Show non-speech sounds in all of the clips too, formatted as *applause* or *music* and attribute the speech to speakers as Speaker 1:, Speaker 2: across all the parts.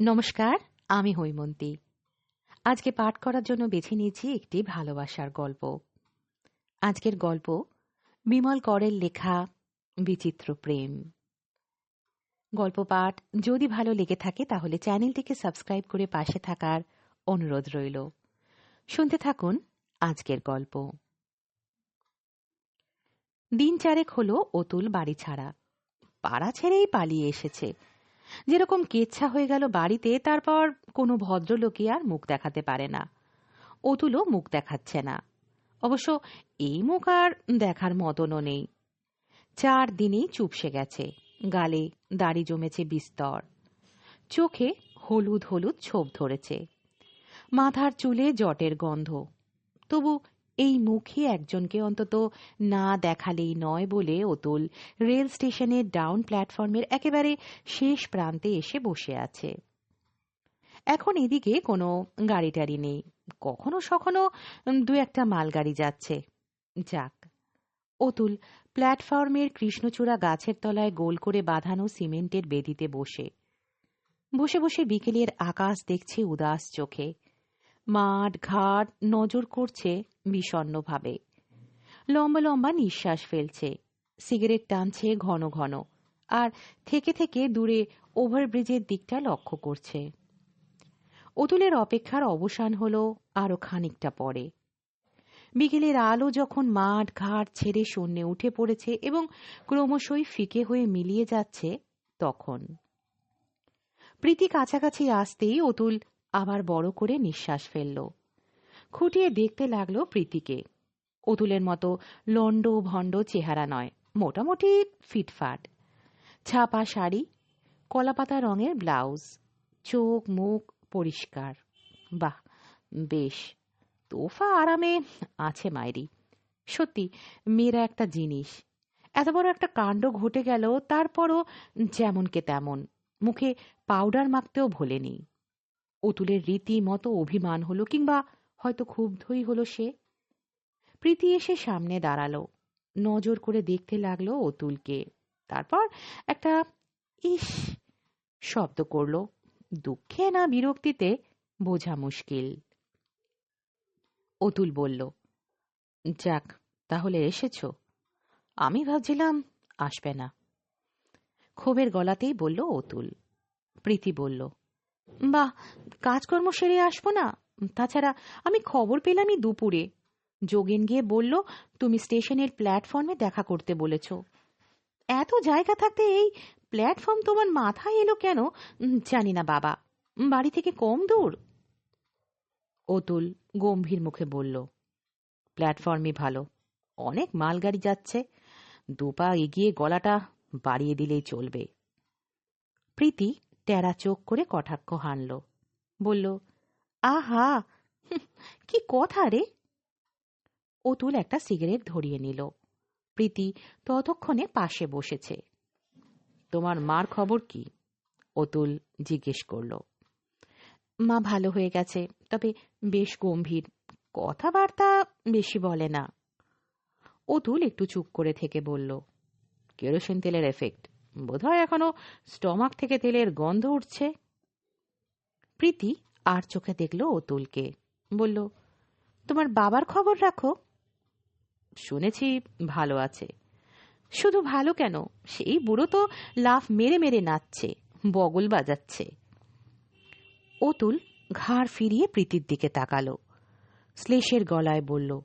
Speaker 1: নমস্কার, আমি হৈমন্তী। আজকে পাঠ করার জন্য বেছে নিয়েছি একটি ভালোবাসার গল্প। আজকের গল্প বিমল করের লেখা বিচিত্র প্রেম। গল্প পাঠ যদি ভালো লেগে থাকে তাহলে চ্যানেলটিকে সাবস্ক্রাইব করে পাশে থাকার অনুরোধ রইল। শুনতে থাকুন আজকের গল্প। দিন চারেক হলো অতুল বাড়ি ছাড়া। পাড়া ছেড়েই পালিয়ে এসেছে। যেরকম কেচ্ছা হয়ে গেল বাড়িতে, তারপর কোনো ভদ্রলোকই আর মুখ দেখাতে পারে না। অতুলও মুখ দেখাচ্ছে না। অবশ্য এই মুখ আর দেখার মতনও নেই। চার দিনেই চুপসে গেছে। গালে দাড়ি জমেছে বিস্তর। চোখে হলুদ হলুদ ছোপ ধরেছে। মাথার চুলে জটের গন্ধ। তবু এই মুখে একজনকে অন্তত না দেখালেই নয় বলে অতুল রেল স্টেশনের ডাউন প্ল্যাটফর্মের একেবারে শেষ প্রান্তে এসে বসে আছে। এখন এদিকে কোনো গাড়ি টাড়ি নেই। কখনো সখনো দু একটা মালগাড়ি যাচ্ছে। যাক, অতুল প্ল্যাটফর্মের কৃষ্ণচূড়া গাছের তলায় গোল করে বাঁধানো সিমেন্টের বেদিতে বসে। বসে বসে বিকেলের আকাশ দেখছে উদাস চোখে। মাঠ ঘাট নজর করছে বিষণ্নভাবে। লম্বা লম্বা নিঃশ্বাস ফেলছে। সিগারেট টানছে ঘন ঘন আর থেকে থেকে দূরে ওভারব্রিজের দিকটা লক্ষ্য করছে। অতুলের অপেক্ষার অবসান হলো আরও খানিকটা পরে। বিকেলের আলো যখন মাঠ ঘাট ছেড়ে শূন্যে উঠে পড়েছে এবং ক্রমশই ফিকে হয়ে মিলিয়ে যাচ্ছে, তখন। প্রীতি কাছাকাছি আসতেই অতুল আবার বড় করে নিঃশ্বাস ফেলল। খুঁটিয়ে দেখতে লাগল প্রীতিকে। অতুলের মতো লন্ড ভণ্ড চেহারা নয়, মোটামুটি ফিটফাট। ছাপা শাড়ি, কলাপাতা রঙের ব্লাউজ, চোখ মুখ পরিষ্কার। বাহ, বেশ, তোফা আরামে আছে মায়েরি সত্যি, মেয়েরা একটা জিনিস। এত বড় একটা কাণ্ড ঘটে গেল, তারপরও যেমনকে তেমন, মুখে পাউডার মাখতেও ভোলেনি। অতুলের রীতিমতো অভিমান হলো কিংবা হয়তো ক্ষুব্ধই হলো সে। প্রীতি এসে সামনে দাঁড়াল। নজর করে দেখতে লাগল অতুলকে। তারপর একটা ইস শব্দ করল। দুঃখে না বিরক্তিতে বোঝা মুশকিল। অতুল বলল, যাক, তাহলে এসেছ। আমি ভাবছিলাম আসবে না। ক্ষোভের গলাতেই বলল অতুল। প্রীতি বলল, বাহ, কাজকর্ম সেরে আসব না? তাছাড়া আমি খবর পেলামই দুপুরে। যোগেন গিয়ে বলল, তুমি স্টেশনের প্ল্যাটফর্মে দেখা করতে বলেছ। এত জায়গা থাকতে এই প্ল্যাটফর্ম তোমার মাথায় এলো কেন? জানি না বাবা। বাড়ি থেকে কম দূর? অতুল গম্ভীর মুখে বলল, প্ল্যাটফর্মই ভালো। অনেক মালগাড়ি যাচ্ছে। দুপা এগিয়ে গলাটা বাড়িয়ে দিলেই চলবে। প্রীতি টেরা চোখ করে কটাক্ষ হানল। বলল আহা, কি কথা রে। অতুল একটা সিগারেট ধরিয়ে নিল। প্রীতি ততক্ষণে পাশে বসেছে। তোমার মার খবর কি? অতুল জিজ্ঞেস করল। মা ভালো হয়ে গেছে, তবে বেশ গম্ভীর। কথাবার্তা বেশি বলে না। অতুল একটু চুপ করে থেকে বলল, কেরোসিন তেলের এফেক্ট। বোধহয় এখনও স্টমাক থেকে তেলের গন্ধ উঠছে। প্রীতি আর চোখে দেখল অতুলকে। বলল, তোমার বাবার খবর রাখো। শুনেছি, ভালো আছে। শুধু ভালো কেন? সেই বুড়ো তো লাফ মেরে মেরে নাচছে, বগল বাজাচ্ছে। অতুল ঘাড় ফিরিয়ে প্রীতির দিকে তাকালো। শ্লেষের গলায় বলল,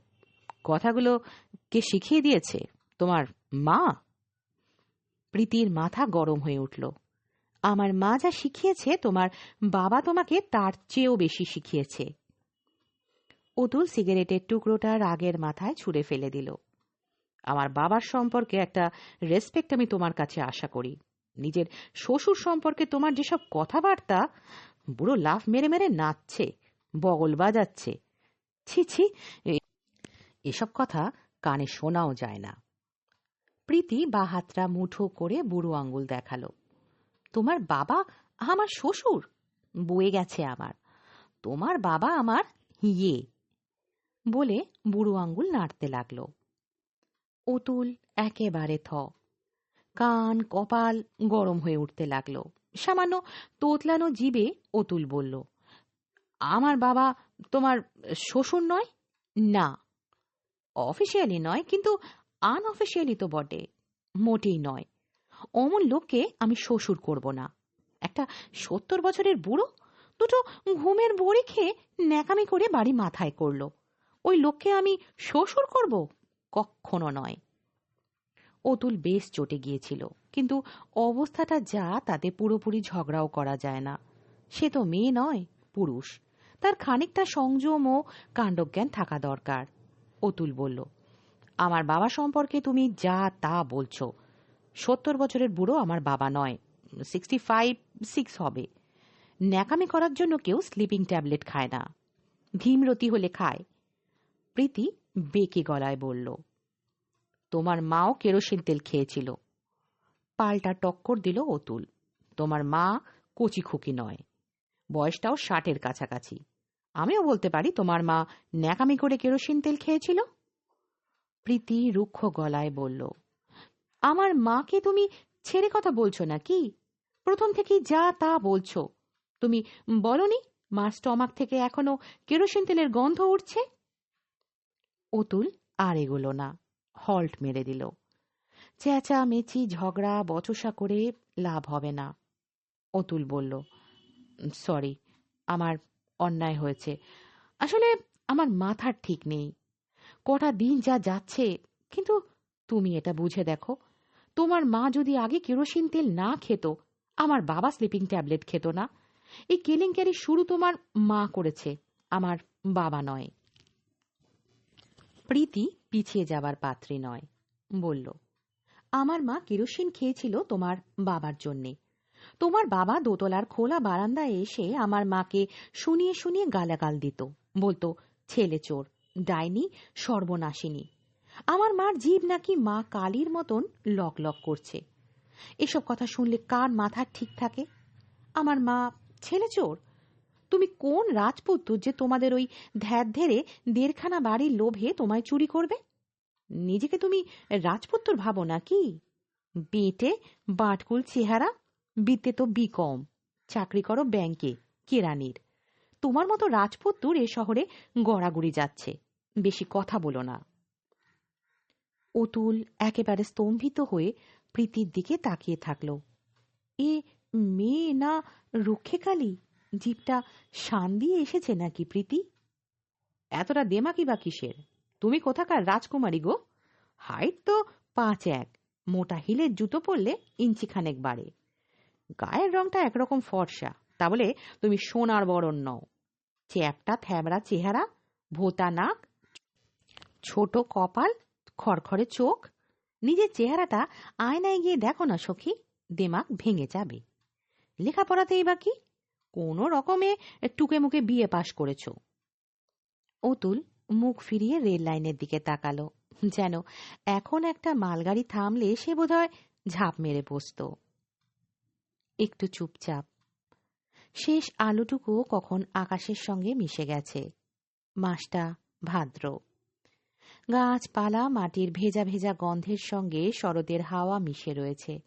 Speaker 1: কথাগুলো কে শিখিয়ে দিয়েছে? তোমার মা? প্রীতির মাথা গরম হয়ে উঠল। আমার মা যা শিখিয়েছে, তোমার বাবা তোমাকে তার চেয়েও বেশি শিখিয়েছে। অতুল সিগারেটের টুকরোটা রাগের মাথায় ছুঁড়ে ফেলে দিল। আমার বাবার সম্পর্কে একটা রেসপেক্ট আমি তোমার কাছে আশা করি। নিজের শ্বশুর সম্পর্কে তোমার যেসব কথাবার্তা, বুড়ো লাফ মেরে মেরে নাচছে, বগল বাজাচ্ছে। ছি ছি এসব কথা কানে শোনাও যায় না। প্রীতি বা হাতটা মুঠো করে বুড়ো আঙ্গুল দেখাল। তোমার বাবা আমার শ্বশুর? বয়ে গেছে আমার। তোমার বাবা আমার ইয়ে। বলে বুড়ো আঙ্গুল নাড়তে লাগল। অতুল একেবারে থ। কান, কপাল গরম হয়ে উঠতে লাগল। সামান্য তোতলানো জীবে অতুল বলল, আমার বাবা তোমার শ্বশুর নয়? না। অফিসিয়ালি নয়, কিন্তু আনঅফিসিয়ালি তো বটে। মোটেই নয়। অমন লোককে আমি শ্বশুর করব না। একটা সত্তর বছরের বুড়ো দুটো ঘুমের বড়ি খেয়ে ন্যাকামি করে বাড়ি মাথায় করল। ওই লোককে আমি শ্বশুর করব? কখনো নয়। অতুল বেশ চটে গিয়েছিল, কিন্তু অবস্থাটা যা তাতে পুরোপুরি ঝগড়াও করা যায় না। সে তো মেয়ে নয়, পুরুষ। তার খানিকটা সংযম ও কাণ্ডজ্ঞান থাকা দরকার। অতুল বলল, আমার বাবা সম্পর্কে তুমি যা তা বলছো সত্তর বছরের বুড়ো আমার বাবা নয়। সিক্সটি ফাইভ সিক্স হবে। ন্যাকামি করার জন্য কেউ স্লিপিং ট্যাবলেট খায় না। ভীমরতি হলে খায়। প্রীতি বেঁকে গলায় বলল, তোমার মাও কেরোসিন তেল খেয়েছিল। পাল্টা টক্কর দিল অতুল, তোমার মা কচি খুকি নয়। বয়সটাও ষাটের কাছাকাছি। আমিও বলতে পারি তোমার মা ন্যাকামি করে কেরোসিন তেল খেয়েছিল? প্রীতি রুক্ষ গলায় বলল আমার মাকে তুমি ছেড়ে কথা বলছো নাকি? প্রথম থেকেই যা তা বলছো। তুমি বলনি, মার স্টমাক থেকে এখনও কেরোসিন তেলের গন্ধ উঠছে? অতুল আর এগোলো না, হল্ট মেরে দিল। চেঁচা মেচি ঝগড়া, বচসা করে লাভ হবে না। অতুল বলল, সরি, আমার অন্যায় হয়েছে। আসলে আমার মাথার ঠিক নেই। কটা দিন যা যাচ্ছে, কিন্তু তুমি এটা বুঝে দেখো। তোমার মা যদি আগে কেরোসিন তেল না খেত, আমার বাবা স্লিপিং ট্যাবলেট খেত না। এই কেলেঙ্কারি শুরু তোমার মা করেছে, আমার বাবা নয়। প্রীতি পিছিয়ে যাবার পাত্রী নয়, বলল, আমার মা কেরোসিন খেয়েছিল তোমার বাবার জন্যে। তোমার বাবা দোতলার খোলা বারান্দায় এসে আমার মাকে শুনিয়ে শুনিয়ে গালাগাল দিত। বলতো, ছেলে চোর, ডাইনি, সর্বনাশিনী। আমার মার জীব নাকি মা কালীর মতন লক লক করছে। এসব কথা শুনলে কার মাথা ঠিক থাকে। আমার মা, ছেলে চোর, তুমি কোন রাজপুত্র যে তোমাদের ওই ধ্যার ধেরে দেড়খানা বাড়ির লোভে তোমায় চুরি করবে? নিজেকে তুমি রাজপুত্র ভাবো নাকি? বেটে বাটকুল চেহারা, বিতে তো বি কম চাকরি করো ব্যাংকে, কেরানির। তোমার মতো রাজপুত্তুর এ শহরে গড়াগড়ি যাচ্ছে। বেশি কথা বলো না। অতুল একেবারে স্তম্ভিত হয়ে প্রীতির দিকে তাকিয়ে থাকল। এ মেয়ে না রক্ষেকালী? জিপটা শান দিয়ে এসেছে নাকি প্রীতি? এতটা দেমাকি বা কিসের? তুমি কোথাকার রাজকুমারী গো? হাইট তো পাঁচ এক, মোটা হিলের জুতো পরলে ইঞ্চি খানেক বাড়ে। গায়ের রংটা একরকম ফর্সা, তা বলে তুমি সোনার বরণ নও। চ্যাপটা থ্যাবড়া চেহারা, ভোতা নাক, ছোট কপাল খড়খড়ে চোখ, নিজের চেহারাটা আয়নায় গিয়ে দেখো না সখী দেমাক ভেঙে যাবে। লেখাপড়াতেই বা কি? কোনো রকমে টুকে মুখে বিয়ে পাশ করেছ। অতুল মুখ ফিরিয়ে রেল লাইনের দিকে তাকালো। যেন এখন একটা মালগাড়ি থামলে সে বোধহয় ঝাঁপ মেরে বসত। একটু চুপচাপ। শেষ আলোটুকু কখন আকাশের সঙ্গে মিশে গেছে। মাসটা ভাদ্র। গাছপালা মাটির ভেজা ভেজা গন্ধের সঙ্গে শরতের হাওয়া মিশে রয়েছে।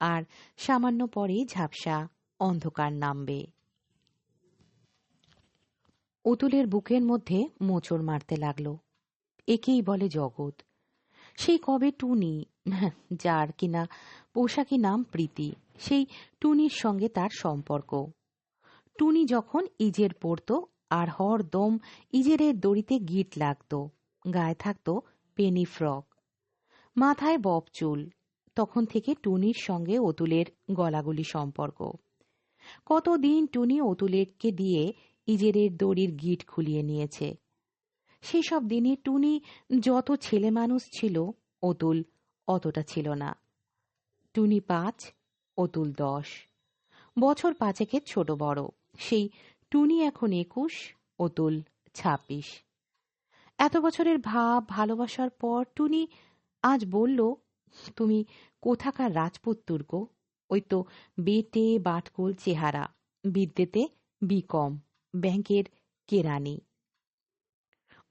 Speaker 1: আর সামান্য পরে ঝাপসা অন্ধকার নামবে। অতুলের বুকের মধ্যে মোচড় মারতে লাগল। একেই বলে জগৎ। সেই কবে টুনি? *laughs* যার কিনা পোশাকি নাম প্রীতি, সেই টুনির সঙ্গে তার সম্পর্ক। টুনি যখন ইজের পড়ত আর হর দম ইজেরের দড়িতে গিট লাগত। গায়ে থাকত পেনি ফ্রক। মাথায় বব চুল, তখন থেকে টুনির সঙ্গে অতুলের গলাগুলি সম্পর্ক। কতদিন টুনি অতুলেরকে দিয়ে ইজেরের দড়ির গিট খুলিয়ে নিয়েছে? সেসব দিনে টুনি যত ছেলে মানুষ ছিল, অতুল অতটা ছিল না। টুনি পাঁচ, অতুল দশ। বছর পাঁচেকের ছোট বড়। সেই টুনি এখন একুশ, অতুল ছাব্বিশ। এত বছরের ভাব, ভালোবাসার পর টুনি আজ বলল, তুমি কোথাকার রাজপুত্তুর গো ওই তো বেটে বাটকোল চেহারা, বিদ্যেতে বিকম, ব্যাংকের কেরানি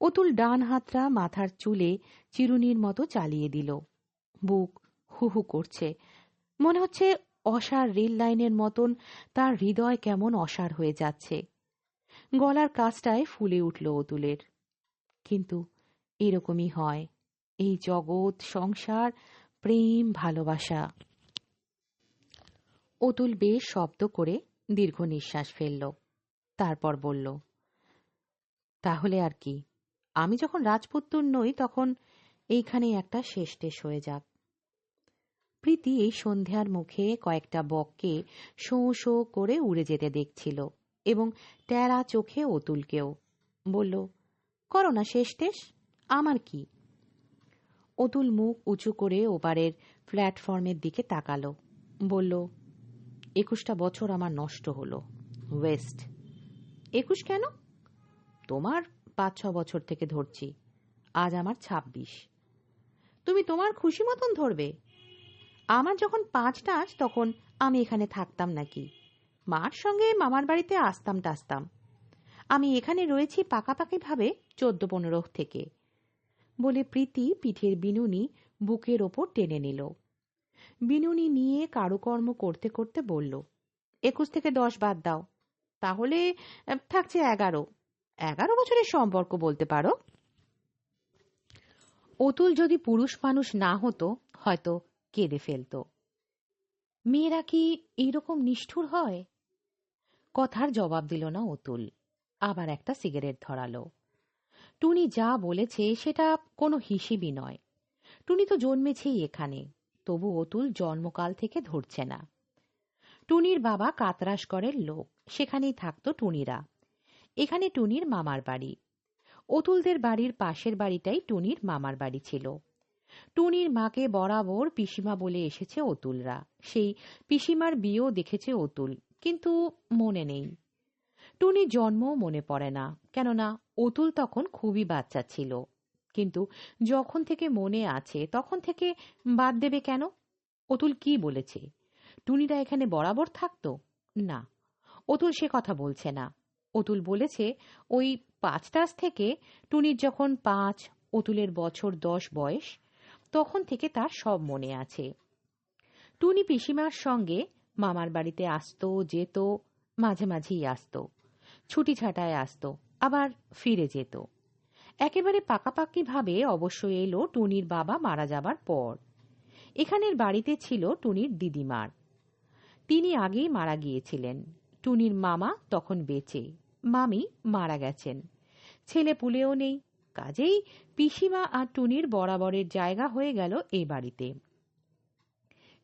Speaker 1: অতুল ডান হাতটা মাথার চুলে চিরুনির মতো চালিয়ে দিল। বুক হু হু করছে। মনে হচ্ছে অসার রেল লাইনের মতন তার হৃদয় কেমন অসার হয়ে যাচ্ছে। গলার কাজটায় ফুলে উঠল অতুলের। কিন্তু এরকমই হয়। এই জগৎ, সংসার, প্রেম, ভালোবাসা। অতুল বেশ শব্দ করে দীর্ঘ নিঃশ্বাস ফেলল। তারপর বলল, তাহলে আর কি? আমি যখন রাজপুত্তুর নই, তখন এইখানেই একটা শেষ টেস হয়ে যাক। প্রীতি এই সন্ধ্যার মুখে কয়েকটা বককে শোঁ শোঁ করে উড়ে যেতে দেখছিল এবং ট্যারা চোখে অতুলকেও। বলল করো না শেষ টেস আমার কি? অতুল মুখ উঁচু করে ওপারের প্ল্যাটফর্মের দিকে তাকালো। বলল, একুশটা বছর আমার নষ্ট হলো, ওয়েস্ট। একুশ কেন? তোমার পাঁচ ছ বছর থেকে ধরছি, আজ আমার ছাব্বিশ। তুমি তোমার খুশি মতন ধরবে। আমার যখন পাঁচটা আজ তখন আমি এখানে থাকতাম নাকি? মার সঙ্গে মামার বাড়িতে আসতাম টাসতাম আমি এখানে রয়েছি পাকাপাকি ভাবে চোদ্দ পনেরো থেকে। বলে প্রীতি পিঠের বিনুনি বুকের ওপর টেনে নিল। বিনুনি নিয়ে কারুকর্ম করতে করতে বলল, একুশ থেকে দশ বাদ দাও। তাহলে থাকছে এগারো। এগারো বছরের সম্পর্ক বলতে পারো? অতুল যদি পুরুষ মানুষ না হতো, হয়তো কেঁদে ফেলত। মেয়েরা কি এইরকম নিষ্ঠুর হয়? কথার জবাব দিল না অতুল। আবার একটা সিগারেট ধরালো। টুনি যা বলেছে সেটা কোনো হিসেবই নয়। টুনি তো জন্মেছেই এখানে, তবু অতুল জন্মকাল থেকে ধরছে না। টুনির বাবা কাতরাসগড়ের লোক, সেখানেই থাকতো টুনিরা। এখানে টুনির মামার বাড়ি। অতুলদের বাড়ির পাশের বাড়িটাই টুনির মামার বাড়ি ছিল। টুনির মাকে বরাবর পিসিমা বলে এসেছে অতুলরা। সেই পিসিমার বিয়েও দেখেছে অতুল, কিন্তু মনে নেই। টুনির জন্মও মনে পড়ে না, কেননা অতুল তখন খুবই বাচ্চা ছিল। কিন্তু যখন থেকে মনে আছে, তখন থেকে বাদ দেবে কেন? অতুল কি বলেছে? টুনিরা এখানে বরাবর থাকতো? না। অতুল সে কথা বলছে না। অতুল বলেছে, ওই পাঁচটাস থেকে টুনির যখন পাঁচ অতুলের বছর দশ বয়স, তখন থেকে তার সব মনে আছে। টুনি পিসিমার সঙ্গে মামার বাড়িতে আসতো, যেত, মাঝে মাঝেই আসতো, ছুটি ছাটায় আসতো। আবার ফিরে যেত। একেবারে পাকাপাকিভাবে অবশ্য এলো টুনির বাবা মারা যাবার পর। এখানের বাড়িতে ছিল টুনির দিদিমার। তিনি আগেই মারা গিয়েছিলেন। টুনির মামা তখন বেঁচে। মামি মারা গেছেন। ছেলে পুলেও নেই। কাজেই পিসিমা আর টুনির বরাবরের জায়গা হয়ে গেল এ বাড়িতে।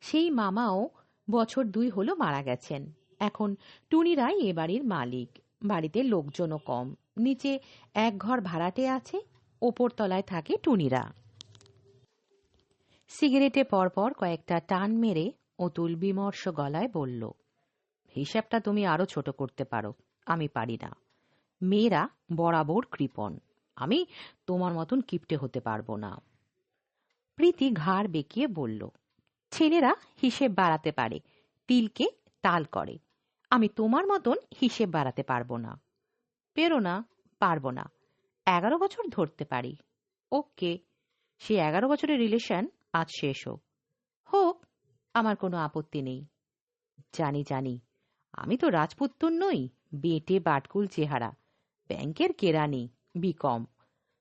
Speaker 1: সেই মামাও বছর দুই হলো মারা গেছেন। এখন টুনিরাই এ বাড়ির মালিক। বাড়িতে লোকজনও কম। নিচে এক ঘর ভাড়াটে আছে ওপর তলায় থাকে টুনিরা। সিগারেটে পরপর কয়েকটা টান মেরে অতুল বিমর্ষ গলায় বলল, হিসাবটা তুমি আরও ছোট করতে পারো, আমি পারি না। মেয়েরা বরাবর কৃপণ, আমি তোমার মতন কিপটে হতে পারব না। প্রীতি ঘাড় বেঁকিয়ে বলল, ছেলেরা হিসেব বাড়াতে পারে, তিলকে তাল করে, আমি তোমার মতন হিসেব বাড়াতে পারব না। পেরো না, পারব না। এগারো বছর ধরতে পারি। ওকে সে এগারো বছরের রিলেশন আজ শেষ হোক। হোক, আমার কোনো আপত্তি নেই। জানি জানি, আমি তো রাজপুত্তর নই, বেটে, বাটকুল চেহারা। ব্যাংকের কেরানি, বিকম।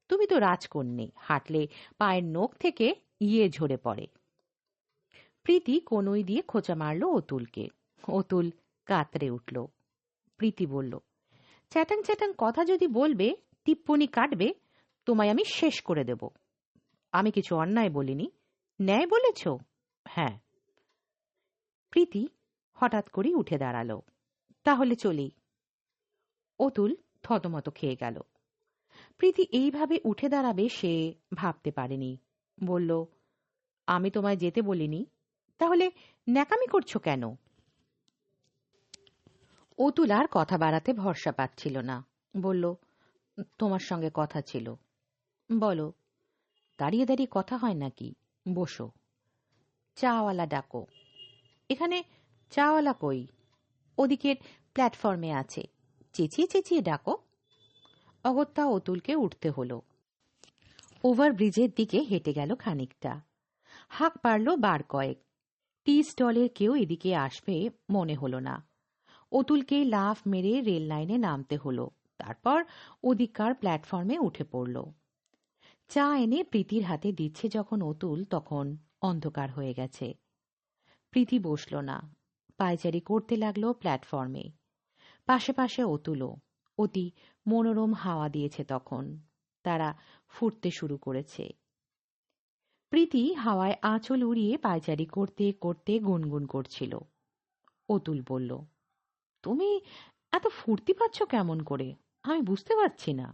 Speaker 1: তুমি তো রাজকন্যে, হাঁটলে পায়ের নখ থেকে ইয়ে ঝরে পড়ে। প্রীতি কনুই দিয়ে খোঁচা মারল অতুলকে। অতুল কাতরে উঠল। প্রীতি বলল চ্যাটাং চ্যাটাং কথা যদি বলবে, টিপ্পনি কাটবে, তোমায় আমি শেষ করে দেব। আমি কিছু অন্যায় বলিনি। ন্যায় বলেছ? হ্যাঁ। প্রীতি হঠাৎ করেই উঠে দাঁড়াল। তাহলে চলি। অতুল থতমত খেয়ে গেল। প্রীতি এইভাবে উঠে দাঁড়াবে সে ভাবতে পারেনি। বলল, আমি তোমায় যেতে বলিনি। তাহলে ন্যাকামি করছ কেন? অতুল আর কথা বাড়াতে ভরসা পাচ্ছিল না। বলল, তোমার সঙ্গে কথা ছিল। বলো, দাঁড়িয়ে দাঁড়িয়ে কথা হয় নাকি? বসো। চাওয়ালা ডাকো। এখানে চাওয়ালা কই? ওদিকের প্ল্যাটফর্মে আছে। চেঁচিয়ে চেঁচিয়ে ডাকো। অগত্যা অতুলকে উঠতে হলো। ওভারব্রিজের দিকে হেঁটে গেল খানিকটা। হাঁক পারল বার কয়েক। টি স্টলের কেউ এদিকে আসবে মনে হলো না। অতুলকে লাফ মেরে রেল লাইনে নামতে হলো। তারপর ওদিককার প্ল্যাটফর্মে উঠে পড়ল। চা এনে প্রীতির হাতে দিচ্ছে যখন অতুল, তখন অন্ধকার হয়ে গেছে। প্রীতি বসল না। পায়চারি করতে লাগল প্ল্যাটফর্মে। পাশে পাশে অতুলও। অতি মনোরম হাওয়া দিয়েছে তখন। তারা ফুটতে শুরু করেছে। প্রীতি হাওয়ায় আঁচল উড়িয়ে পায়চারি করতে করতে গুনগুন করছিল। অতুল বলল তুমি এত ফুর্তি পাচ্ছ কেমন করে? আমি বুঝতে পারছি না।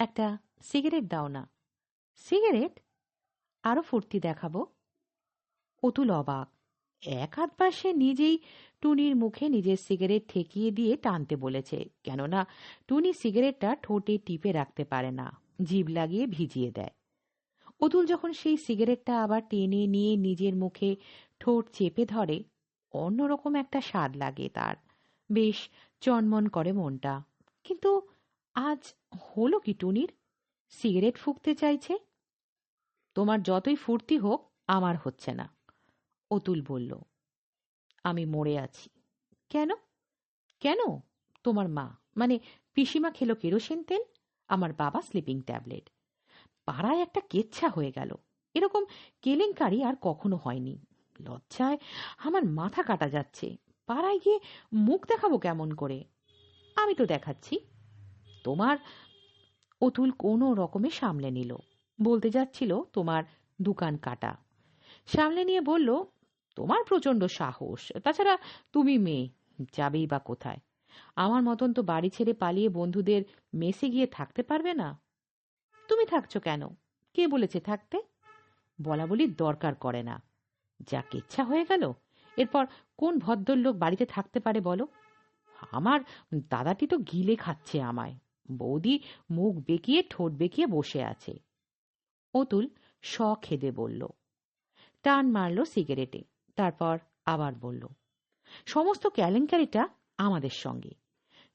Speaker 1: একটা সিগারেট দাও না। সিগারেট? আরও ফুর্তি দেখাবো। অতুল অবাক। এক হাত পাশে নিজেই টুনির মুখে নিজের সিগারেট ঠেকিয়ে দিয়ে টানতে বলেছে, কেননা টুনি সিগারেটটা ঠোঁটে টিপে রাখতে পারে না, জিভ লাগিয়ে ভিজিয়ে দেয়। অতুল যখন সেই সিগারেটটা আবার টেনে নিয়ে নিজের মুখে ঠোঁট চেপে ধরে, অন্যরকম একটা স্বাদ লাগে তার। বেশ চনমন করে মনটা। কিন্তু আজ হলো কি টুনির? সিগারেট ফুঁকতে চাইছে? তোমার যতই ফুর্তি হোক, আমার হচ্ছে না, অতুল বলল। আমি মরে আছি। কেন? কেন? তোমার মা মানে পিসিমা খেলো কেরোসিন তেল, আমার বাবা স্লিপিং ট্যাবলেট। পাড়ায় একটা কেচ্ছা হয়ে গেল। এরকম কেলেঙ্কারি আর কখনো হয়নি। লজ্জায় আমার মাথা কাটা যাচ্ছে। পাড়ায় গিয়ে মুখ দেখাবো কেমন করে? আমি তো দেখাচ্ছি। তোমার অতুল কোনো রকমে সামলে নিল। বলতে যাচ্ছিল, তোমার দোকান কাটা। সামলে নিয়ে বলল, তোমার প্রচণ্ড সাহস। তাছাড়া তুমি মেয়ে, যাবেই বা কোথায়? আমার মতন তো বাড়ি ছেড়ে পালিয়ে বন্ধুদের মেসে গিয়ে থাকতে পারবে না। তুমি থাকছো কেন? কে বলেছে থাকতে? বলা বলি দরকার করে না। যা কেচ্ছা হয়ে গেল। এরপর কোন ভদ্রলোক বাড়িতে থাকতে পারে বলো? আমার দাদাটি তো গিলে খাচ্ছে আমায়। বৌদি মুখ বেঁকিয়ে, ঠোঁট বেঁকিয়ে বসে আছে। অতুল শ খেদে বলল, টান মারল সিগারেটে, তারপর আবার বলল, সমস্ত কেলেঙ্কারিটা আমাদের সঙ্গে।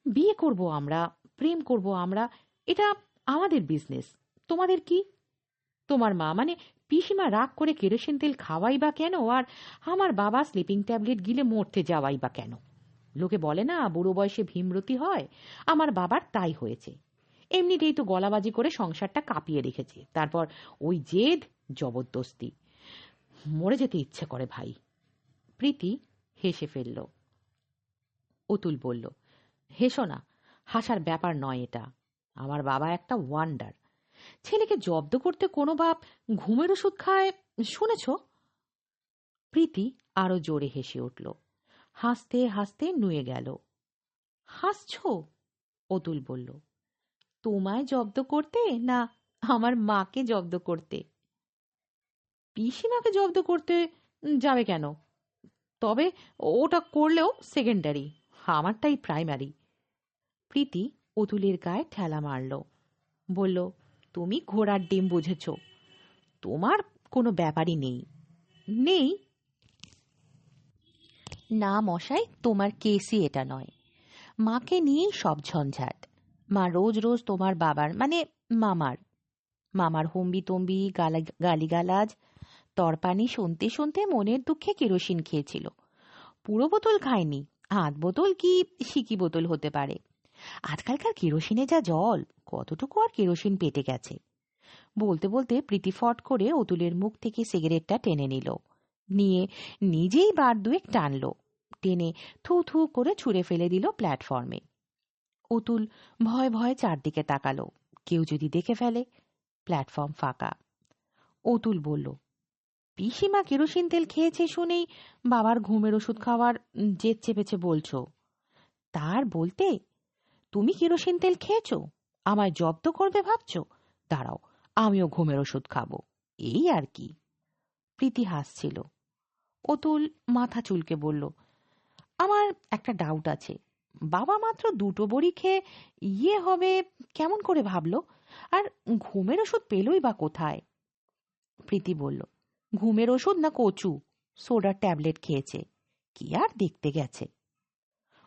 Speaker 1: বিয়ে করব আমরা, প্রেম করব আমরা, এটা আমাদের বিজনেস তোমাদের কি? তোমার মা মানে পিসিমা রাগ করে কেরোসিন তেল খাওয়াই বা কেন? আর আমার বাবা স্লিপিং ট্যাবলেট গিলে মরতে যাওয়াই বা কেন? লোকে বলে না, বুড়ো বয়সে ভীমরতি হয়। আমার বাবার তাই হয়েছে। এমনিতেই তো গলাবাজি করে সংসারটা কাঁপিয়ে রেখেছে। তারপর ওই জেদ জবরদস্তি। মরে যেতে ইচ্ছে করে ভাই। প্রীতি হেসে ফেলল। অতুল বলল, হেসো না, হাসার ব্যাপার নয় এটা। আমার বাবা একটা ওয়ান্ডার ছেলেকে জব্দ করতে কোনো বাপ ঘুমের ওষুধ খায়? শুনেছ? প্রীতি আরও জোরে হেসে উঠল। হাসতে হাসতে নুয়ে গেল। হাসছ? অতুল বলল। তোমায় জব্দ করতে না আমার মাকে জব্দ করতে? পিসিমাকে জব্দ করতে যাবে কেন? তবে ওটা করলেও সেকেন্ডারি আমারটাই প্রাইমারি প্রীতি অতুলের গায়ে ঠেলা মারল। বলল তুমি ঘোড়ার ডিম বুঝেছ। তোমার কোনো ব্যাপারই নেই। নেই? না মশাই, তোমার কেসই এটা নয়। মাকে নিয়েই সব ঝঞ্ঝাট। মা রোজ রোজ তোমার বাবার মানে মামার। মামার হম্বি তম্বি গালিগালাজ, তরপানি শুনতে শুনতে মনের দুঃখে কেরোসিন খেয়েছিল। পুরো বোতল খায়নি আধ বোতল কি, সিকি বোতল হতে পারে। আজকালকার কেরোসিনে যা জল। কতটুকু আর কেরোসিন পেটে গেছে? বলতে বলতে প্রীতি ফট করে অতুলের মুখ থেকে সিগারেটটা টেনে নিল। নিয়ে নিজেই বার দুয়েক টানলো। টেনে থু থু করে ছুঁড়ে ফেলে দিল প্ল্যাটফর্মে। অতুল ভয় ভয় চারদিকে তাকালো। কেউ যদি দেখে ফেলে, প্ল্যাটফর্ম ফাঁকা। অতুল বলল, পিসিমা কেরোসিন তেল খেয়েছে শুনেই বাবার ঘুমের ওষুধ খাওয়ার জেদ চেপেছে বলছো। তার বলতে, তুমি কেরোসিন তেল খেয়েছো? আমায় জব্দ করবে ভাবছ? দাঁড়াও, আমিও ঘুমের ওষুধ খাব। এই আর কি। প্রীতি হাসছিল। অতুল মাথা চুলকে বলল, আমার একটা ডাউট আছে। বাবা মাত্র দুটো বড়ি খেয়ে ইয়ে হবে কেমন করে ভাবলো? আর ঘুমের ওষুধ পেলই বা কোথায়? প্রীতি বলল, ঘুমের ওষুধ না কচু? সোডার ট্যাবলেট খেয়েছে। কি আর দেখতে গেছে?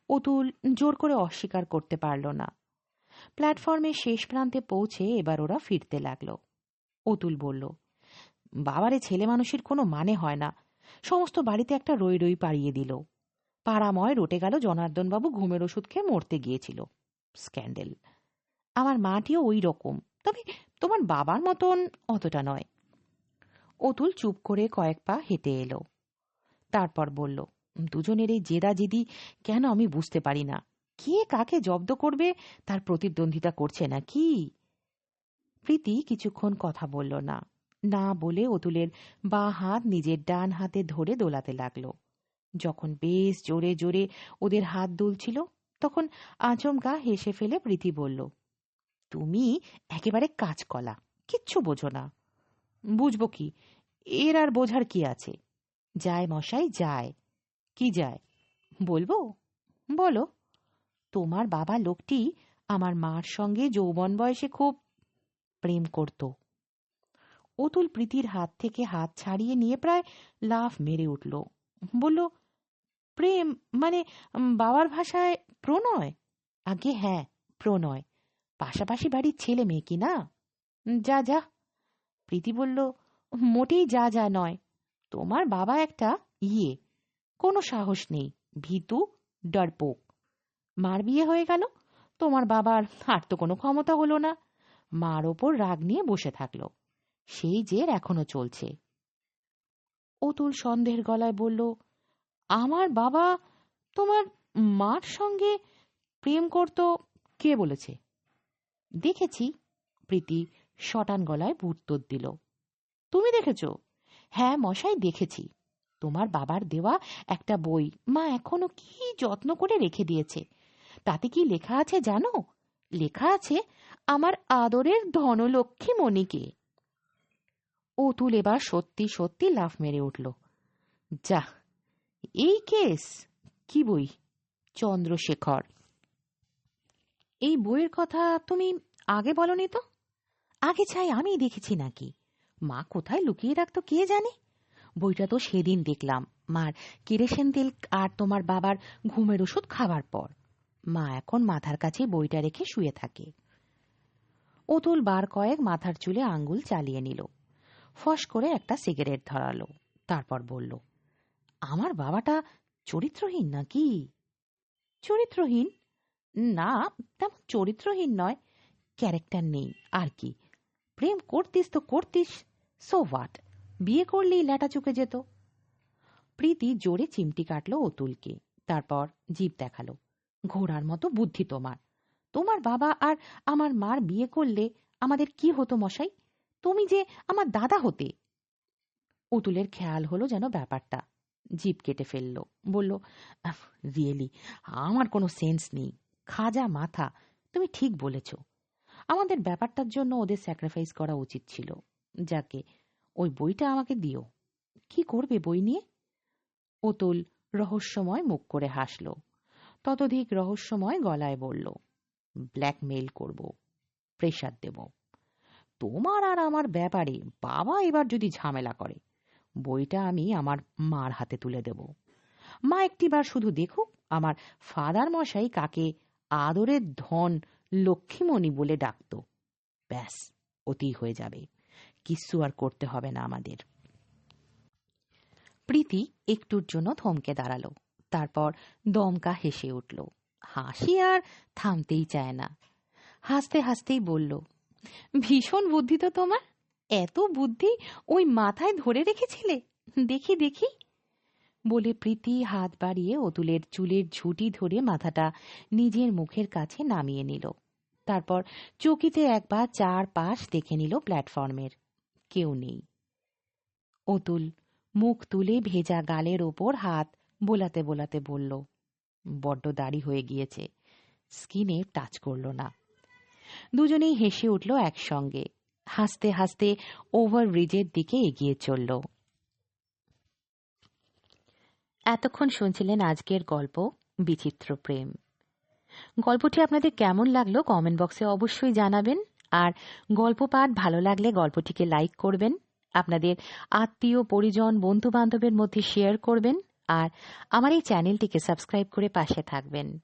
Speaker 1: অতুল জোর করে অস্বীকার করতে পারল না। প্ল্যাটফর্মের শেষ প্রান্তে পৌঁছে এবার ওরা ফিরতে লাগল। অতুল বলল, বাবারে, ছেলে মানুষের কোনো মানে হয় না। সমস্ত বাড়িতে একটা রই রই পাড়িয়ে দিল। পাড়াময় রটে গেল জনার্দনবাবু ঘুমের ওষুধ খেয়ে মরতে গিয়েছিল। স্ক্যান্ডেল। আমার মাটিও ওই রকম, তবে তোমার বাবার মতন অতটা নয়। অতুল চুপ করে কয়েক পা হেঁটে এলো। তারপর বলল, দুজনের এই জেদা জেদি কেন আমি বুঝতে পারি না? কে কাকে জব্দ করবে? তার প্রতিদ্বন্দ্বিতা করছে না কি প্রীতি কিছুক্ষণ কথা বলল না। না বলে অতুলের বা হাত নিজের ডান হাতে ধরে দোলাতে লাগল। যখন বেশ জোরে জোরে ওদের হাত দুলছিল, তখন আচমকা হেসে ফেলে প্রীতি বলল, তুমি একেবারে কাজকলা কিচ্ছু বোঝো না। বুঝব কি, এর আর বোঝার কি আছে? যায় মশাই, যায়। কি যায়? বলব? বলো। তোমার বাবা লোকটি আমার মার সঙ্গে যৌবন বয়সে খুব প্রেম করত। অতুল প্রীতির হাত থেকে হাত ছাড়িয়ে নিয়ে প্রায় লাফ মেরে উঠল। বলল, প্রেম মানে বাবার ভাষায় প্রণয়? আগে হ্যাঁ প্রণয়। পাশাপাশি বাড়ির ছেলে মেয়ে কি না? যা যা। প্রীতি বলল, মোটেই যা যা নয়। তোমার বাবা একটা ইয়ে। কোনো সাহস নেই। ভীতু ডরপোক মার বিয়ে হয়ে গেল। তোমার বাবার আর তো কোনো ক্ষমতা হলো না। মার ওপর রাগ নিয়ে বসে থাকল। সেই জের এখনও চলছে। অতুল সন্দেহের গলায় বলল, আমার বাবা তোমার মার সঙ্গে প্রেম করত কে বলেছে? দেখেছি। প্রীতি শটান গলায় উত্তর দিল। তুমি দেখেছ? হ্যাঁ মশাই, দেখেছি। তোমার বাবার দেওয়া একটা বই মা এখনও কি যত্ন করে রেখে দিয়েছে। তাতে কি লেখা আছে জানো? লেখা আছে আমার আদরের ধনলক্ষ্মী মণিকে। অতুল এবার সত্যি সত্যি লাফ মেরে উঠল। যা, এই কেস? কি বই? চন্দ্রশেখর। এই বইয়ের কথা তুমি আগে বলনি তো? আগে চাই আমি দেখেছি নাকি। মা কোথায় লুকিয়ে রাখতো কে জানে? বইটা তো সেদিন দেখলাম। মার কেরোসিন তেল আর তোমার বাবার ঘুমের ওষুধ খাবার পর। মা এখন মাথার কাছে বইটা রেখে শুয়ে থাকে। অতুল বার কয়েক মাথার চুলে আঙ্গুল চালিয়ে নিল। ফস করে একটা সিগারেট ধরালো। তারপর বলল, আমার বাবাটা চরিত্রহীন নাকি? চরিত্রহীন? না, তেমন চরিত্রহীন নয়। ক্যারেক্টার নেই, আর কি। প্রেম করতিস তো করতিস, সো হোয়াট? বিয়ে করলেই ল্যাটা চুকে যেত। প্রীতি জোরে চিমটি কাটলো অতুলকে তারপর জিভ দেখাল। ঘোড়ার মতো বুদ্ধি তোমার। তোমার বাবা আর আমার মার বিয়ে করলে আমাদের কি হতো মশাই? তুমি যে আমার দাদা হতে। অতুলের খেয়াল হলো যেন ব্যাপারটা। জিপ কেটে ফেলল, বলল রিয়েলি, আমার কোনো সেন্স নেই। খাজা মাথা, তুমি ঠিক বলেছ। আমাদের ব্যাপারটার জন্য ওদের স্যাক্রিফাইস করা উচিত ছিল। যাকে, ওই বইটা আমাকে দিও। কি করবে বই নিয়ে? অতুল রহস্যময় মুখ করে হাসল। ততোধিক রহস্যময় গলায় বলল ব্ল্যাকমেইল করব প্রেশার দেব। তোমার আর আমার ব্যাপারে বাবা এবার যদি ঝামেলা করে, বইটা আমি আমার মার হাতে তুলে দেব। মা একটিবার শুধু দেখুক আমার ফাদার মশাই কাকে আদরের ধন লক্ষ্মীমণি বলে ডাকত। ব্যাস, অতি হয়ে যাবে। কিচ্ছু আর করতে হবে না আমাদের। প্রীতি একটুর জন্য থমকে দাঁড়াল। তারপর দমকা হেসে উঠল। হাসি আর থামতেই চায় না। হাসতে হাসতেই বলল, ভীষণ বুদ্ধি তো তোমার। এত বুদ্ধি ওই মাথায় ধরে রেখেছিলে? দেখি দেখি। বলে প্রীতি হাত বাড়িয়ে অতুলের চুলের ঝুঁটি ধরে মাথাটা নিজের মুখের কাছে নামিয়ে নিল। তারপর চকিতে একবার চার পাশ দেখে নিল প্ল্যাটফর্মের। কেউ নেই। অতুল মুখ তুলে ভেজা গালের ওপর হাত বোলাতে বোলাতে বলল, বড্ড দাড়ি হয়ে গিয়েছে, স্কিনে টাচ করল না। দুজনেই হেসে উঠল একসঙ্গে, হাসতে হাসতে ওভার ব্রিজের দিকে এগিয়ে চলল। এতক্ষণ শুনছিলেন আজকের গল্প, বিচিত্র প্রেম। গল্পটি আপনাদের কেমন লাগল কমেন্ট বক্সে অবশ্যই জানাবেন, আর গল্প পাঠ ভালো লাগলে গল্পটিকে লাইক করবেন, আপনাদের আত্মীয়, পরিজন বন্ধু বান্ধবের মধ্যে শেয়ার করবেন আর আমার এই চ্যানেলটিকে সাবস্ক্রাইব করে পাশে থাকবেন।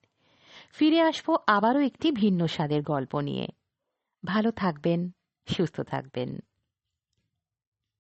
Speaker 1: ফিরে আসব আবারও একটি ভিন্ন স্বাদের গল্প নিয়ে। ভালো থাকবেন, সুস্থ থাকবেন।